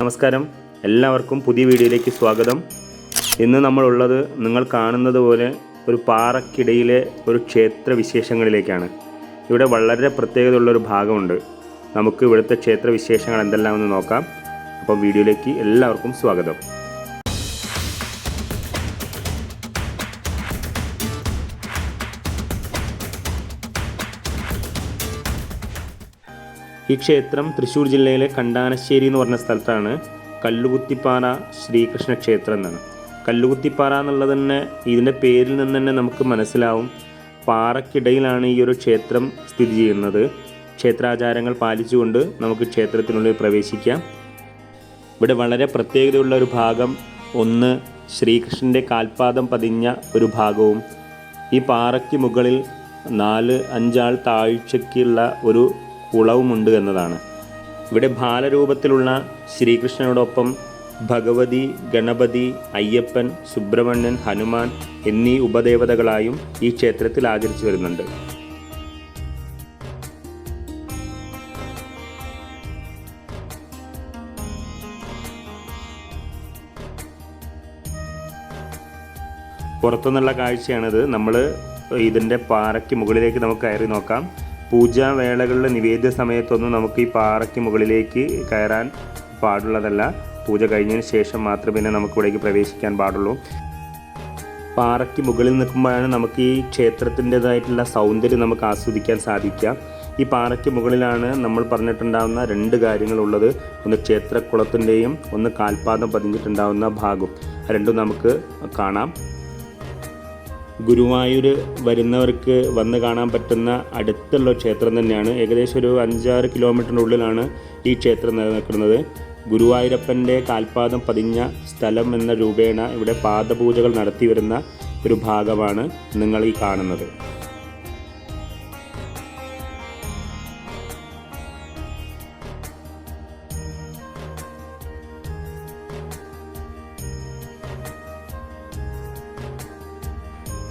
നമസ്കാരം. എല്ലാവർക്കും പുതിയ വീഡിയോയിലേക്ക് സ്വാഗതം. ഇന്ന് നമ്മളുള്ളത് നിങ്ങൾ കാണുന്നത് പോലെ ഒരു പാറക്കിടയിലെ ഒരു ക്ഷേത്ര വിശേഷങ്ങളിലേക്കാണ്. ഇവിടെ വളരെ പ്രത്യേകതയുള്ള ഒരു ഭാഗമുണ്ട്. നമുക്ക് ഇവിടുത്തെ ക്ഷേത്ര വിശേഷങ്ങൾ എന്തെല്ലാമെന്ന് നോക്കാം. അപ്പോൾ വീഡിയോയിലേക്ക് എല്ലാവർക്കും സ്വാഗതം. ഈ ക്ഷേത്രം തൃശ്ശൂർ ജില്ലയിലെ കണ്ടാനശ്ശേരി എന്ന് പറഞ്ഞ സ്ഥലത്താണ് കല്ലുകുത്തിപ്പാറ ശ്രീകൃഷ്ണ ക്ഷേത്രം എന്നാണ്. കല്ലുകുത്തിപ്പാറ എന്നുള്ളത് തന്നെ ഇതിന്റെ പേരിൽ നിന്ന് തന്നെ നമുക്ക് മനസ്സിലാവും പാറക്കിടയിലാണ് ഈ ഒരു ക്ഷേത്രം സ്ഥിതി ചെയ്യുന്നത്. ക്ഷേത്രാചാരങ്ങൾ പാലിച്ചുകൊണ്ട് നമുക്ക് ക്ഷേത്രത്തിനുള്ളിൽ പ്രവേശിക്കാം. ഇവിടെ വളരെ പ്രത്യേകതയുള്ള ഒരു ഭാഗം ഒന്ന് ശ്രീകൃഷ്ണന്റെ കാൽപാദം പതിഞ്ഞ ഒരു ഭാഗവും ഈ പാറയ്ക്ക് മുകളിൽ നാല് അഞ്ചാൾ താഴ്ചയ്ക്കുള്ള ഒരു കുളവുമുണ്ട് എന്നതാണ്. ഇവിടെ ബാലരൂപത്തിലുള്ള ശ്രീകൃഷ്ണനോടൊപ്പം ഭഗവതി ഗണപതി അയ്യപ്പൻ സുബ്രഹ്മണ്യൻ ഹനുമാൻ എന്നീ ഉപദേവതകളായും ഈ ക്ഷേത്രത്തിൽ ആചരിച്ചു വരുന്നുണ്ട്. പുറത്തുനിന്നുള്ള കാഴ്ചയാണിത്. നമ്മൾ ഇതിന്റെ പാറയ്ക്ക് മുകളിലേക്ക് നമുക്ക് കയറി നോക്കാം. പൂജാ വേളകളിലെ നിവേദ്യ സമയത്തൊന്നും നമുക്ക് ഈ പാറയ്ക്ക് മുകളിലേക്ക് കയറാൻ പാടുള്ളതല്ല. പൂജ കഴിഞ്ഞതിന് ശേഷം മാത്രമേ നമുക്ക് ഇവിടേക്ക് പ്രവേശിക്കാൻ പാടുള്ളൂ. പാറയ്ക്ക് മുകളിൽ നിൽക്കുമ്പോഴാണ് നമുക്ക് ഈ ക്ഷേത്രത്തിന്റെതായിട്ടുള്ള സൗന്ദര്യം നമുക്ക് ആസ്വദിക്കാൻ സാധിക്കുക. ഈ പാറയ്ക്ക് മുകളിലാണ് നമ്മൾ പറഞ്ഞിട്ടുണ്ടാകുന്ന രണ്ട് കാര്യങ്ങളുള്ളത്. ഒന്ന് ക്ഷേത്രക്കുളത്തിന്റെയും ഒന്ന് കാൽപാദം പതിഞ്ഞിട്ടുണ്ടാകുന്ന ഭാഗം. രണ്ടും നമുക്ക് കാണാം. ഗുരുവായൂർ വരുന്നവർക്ക് വന്ന് കാണാൻ പറ്റുന്ന അടുത്തുള്ള ക്ഷേത്രം തന്നെയാണ്. ഏകദേശം ഒരു അഞ്ചാറ് കിലോമീറ്ററിന്റെ ഉള്ളിലാണ് ഈ ക്ഷേത്രം നിലനിൽക്കുന്നത്. ഗുരുവായൂരപ്പന്റെ കാൽപാദം പതിഞ്ഞ സ്ഥലം എന്ന രൂപേണ ഇവിടെ പാദപൂജകൾ നടത്തി വരുന്ന ഒരു ഭാഗമാണ് നിങ്ങൾ ഈ കാണുന്നത്.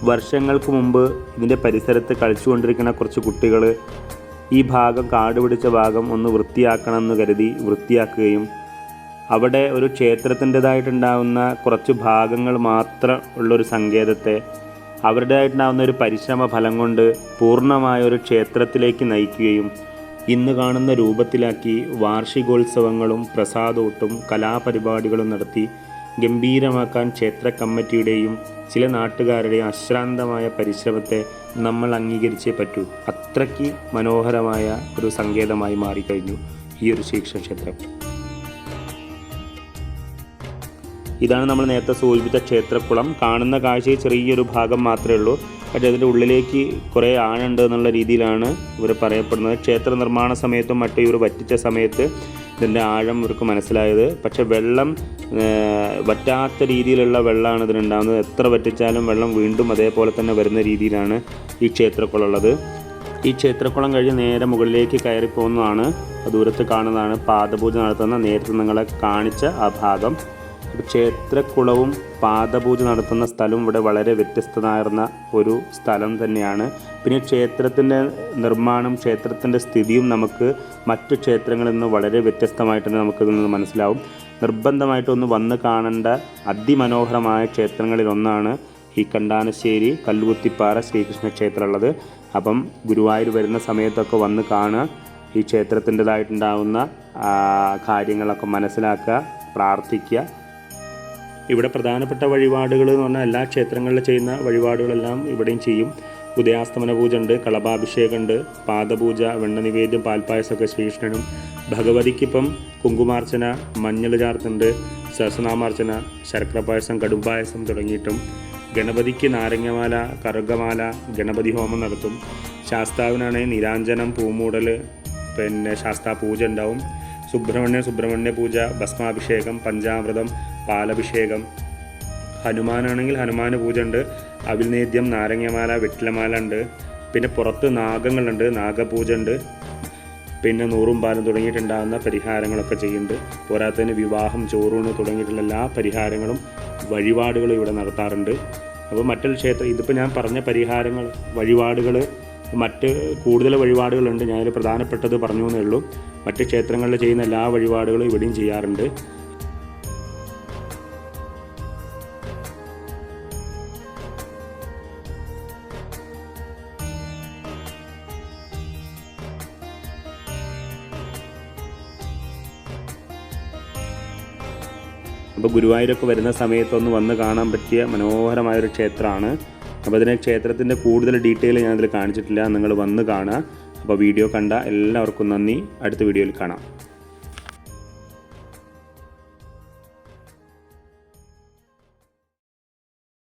വർഷങ്ങൾക്ക് മുമ്പ് ഇതിന്റെ പരിസരത്ത് കളിച്ചുകൊണ്ടിരിക്കുന്ന കുറച്ച് കുട്ടികൾ ഈ ഭാഗം കാട് പിടിച്ച ഭാഗം ഒന്ന് വൃത്തിയാക്കണമെന്ന് കരുതി വൃത്തിയാക്കുകയും അവിടെ ഒരു ക്ഷേത്രത്തിന്റെതായിട്ടുണ്ടാകുന്ന കുറച്ച് ഭാഗങ്ങൾ മാത്രം ഉള്ളൊരു സങ്കേതത്തെ അവരുടേതായിട്ടുണ്ടാകുന്ന ഒരു പരിശ്രമ ഫലം കൊണ്ട് പൂർണമായ ഒരു ക്ഷേത്രത്തിലേക്ക് നയിക്കുകയും ഇന്ന് കാണുന്ന രൂപത്തിലാക്കി വാർഷികോത്സവങ്ങളും പ്രസാദോട്ടും കലാപരിപാടികളും നടത്തി ഗംഭീരമാക്കാൻ ക്ഷേത്ര കമ്മിറ്റിയുടെയും ചില നാട്ടുകാരുടെ അശ്രാന്തമായ പരിശ്രമത്തെ നമ്മൾ അംഗീകരിച്ചേ പറ്റൂ. അത്രയ്ക്ക് മനോഹരമായ ഒരു സങ്കേതമായി മാറിക്കഴിഞ്ഞു ഈ ഒരു ശ്രീകൃഷ്ണ ക്ഷേത്രം ഇതാണ് നമ്മൾ നേരത്തെ സൂചിപ്പിച്ച ക്ഷേത്രക്കുളം. കാണുന്ന കാഴ്ചയിൽ ചെറിയൊരു ഭാഗം മാത്രമേ ഉള്ളൂ. പക്ഷേ അതിന്റെ ഉള്ളിലേക്ക് കുറേ ആണുണ്ട് എന്നുള്ള രീതിയിലാണ് ഇവർ പറയപ്പെടുന്നത്. ക്ഷേത്ര നിർമ്മാണ സമയത്തും മറ്റും ഇവർ വറ്റിച്ച സമയത്ത് ഇതിന്റെ ആഴം ഇവർക്ക് മനസ്സിലായത്. പക്ഷേ വെള്ളം വറ്റാത്ത രീതിയിലുള്ള വെള്ളമാണ് ഇതിനുണ്ടാകുന്നത് എത്ര വറ്റിച്ചാലും വെള്ളം വീണ്ടും അതേപോലെ തന്നെ വരുന്ന രീതിയിലാണ് ഈ ക്ഷേത്രക്കുളം ഉള്ളത്. ഈ ക്ഷേത്രക്കുളം കഴിഞ്ഞ് നേരെ മുകളിലേക്ക് കയറി പോകുന്നതാണ് ദൂരത്ത് കാണുന്നതാണ് പാദപൂജ നടത്തുന്ന നേരത്തെ നിങ്ങളെ കാണിച്ച ആ ഭാഗം. ക്ഷേത്രക്കുളവും പാദപൂജ നടത്തുന്ന സ്ഥലവും ഇവിടെ വളരെ വ്യത്യസ്തമായിരുന്ന ഒരു സ്ഥലം തന്നെയാണ്. പിന്നെ ക്ഷേത്രത്തിന്റെ നിർമ്മാണം ക്ഷേത്രത്തിന്റെ സ്ഥിതിയും നമുക്ക് മറ്റു ക്ഷേത്രങ്ങളിൽ നിന്ന് വളരെ വ്യത്യസ്തമായിട്ട് തന്നെ നമുക്കിതിൽ നിന്ന് മനസ്സിലാവും. നിർബന്ധമായിട്ടൊന്ന് വന്ന് കാണേണ്ട അതിമനോഹരമായ ക്ഷേത്രങ്ങളിൽ ഒന്നാണ് ഈ കണ്ടാനശ്ശേരി കല്ലുകുത്തിപ്പാറ ശ്രീകൃഷ്ണ ക്ഷേത്രം ഉള്ളത് അപ്പം ഗുരുവായൂർ വരുന്ന സമയത്തൊക്കെ വന്ന് കാണുക ഈ ക്ഷേത്രത്തിന്റെതായിട്ടുണ്ടാകുന്ന കാര്യങ്ങളൊക്കെ മനസ്സിലാക്കുക പ്രാർത്ഥിക്കുക ഇവിടെ പ്രധാനപ്പെട്ട വഴിപാടുകൾ എന്ന് പറഞ്ഞാൽ എല്ലാ ക്ഷേത്രങ്ങളിലും ചെയ്യുന്ന വഴിപാടുകളെല്ലാം ഇവിടെയും ചെയ്യും. ഉദയാസ്തമന പൂജ ഉണ്ട് കളഭാഭിഷേകമുണ്ട് പാദപൂജ വെണ്ണ നിവേദ്യം പാൽപ്പായസമൊക്കെ ശ്രീകൃഷ്ണനും. ഭഗവതിക്കിപ്പം കുങ്കുമാർച്ചന മഞ്ഞൾ ചാർത്തുണ്ട് സഹസ്രനാമാർച്ചന ശർക്കര പായസം കടും പായസം തുടങ്ങിയിട്ടും. ഗണപതിക്ക് നാരങ്ങമാല കറുകമാല ഗണപതി ഹോമം നടത്തും. ശാസ്താവിനാണെങ്കിൽ നിരാഞ്ജനം പൂമൂടൽ പിന്നെ ശാസ്താ പൂജ ഉണ്ടാവും. സുബ്രഹ്മണ്യ സുബ്രഹ്മണ്യ പൂജ ഭസ്മാഭിഷേകം പഞ്ചാമൃതം പാലഭിഷേകം. ഹനുമാനാണെങ്കിൽ ഹനുമാന് പൂജ ഉണ്ട് അവിൽനേദ്യം നാരങ്ങമാല വെറ്റിലമാല ഉണ്ട്. പിന്നെ പുറത്ത് നാഗങ്ങളുണ്ട്. നാഗപൂജ ഉണ്ട് പിന്നെ നൂറും പാലും തുടങ്ങിയിട്ടുണ്ടാകുന്ന പരിഹാരങ്ങളൊക്കെ ചെയ്യുന്നുണ്ട്. പോരാത്തതിന് വിവാഹം ചോറൂണ് തുടങ്ങിയിട്ടുള്ള എല്ലാ പരിഹാരങ്ങളും വഴിപാടുകളും ഇവിടെ നടത്താറുണ്ട്. അപ്പോൾ മറ്റൊരു ക്ഷേത്രം ഇതിപ്പോൾ ഞാൻ പറഞ്ഞ പരിഹാരങ്ങൾ വഴിപാടുകൾ മറ്റ് കൂടുതൽ വഴിപാടുകളുണ്ട്. ഞാനൊരു പ്രധാനപ്പെട്ടത് പറഞ്ഞു എന്നേ ഉള്ളൂ. മറ്റ് ക്ഷേത്രങ്ങളിൽ ചെയ്യുന്ന എല്ലാ വഴിപാടുകളും ഇവിടെയും ചെയ്യാറുണ്ട്. അപ്പോൾ ഗുരുവായൂരൊക്കെ വരുന്ന സമയത്തൊന്ന് വന്ന് കാണാൻ പറ്റിയ മനോഹരമായൊരു ക്ഷേത്രമാണ്. അപ്പോൾ അതിന് ക്ഷേത്രത്തിന്റെ കൂടുതൽ ഡീറ്റെയിൽ ഞാനതിൽ കാണിച്ചിട്ടില്ല. നിങ്ങൾ വന്ന് കാണുക. അപ്പോൾ വീഡിയോ കണ്ട എല്ലാവർക്കും നന്ദി. അടുത്ത വീഡിയോയിൽ കാണാം.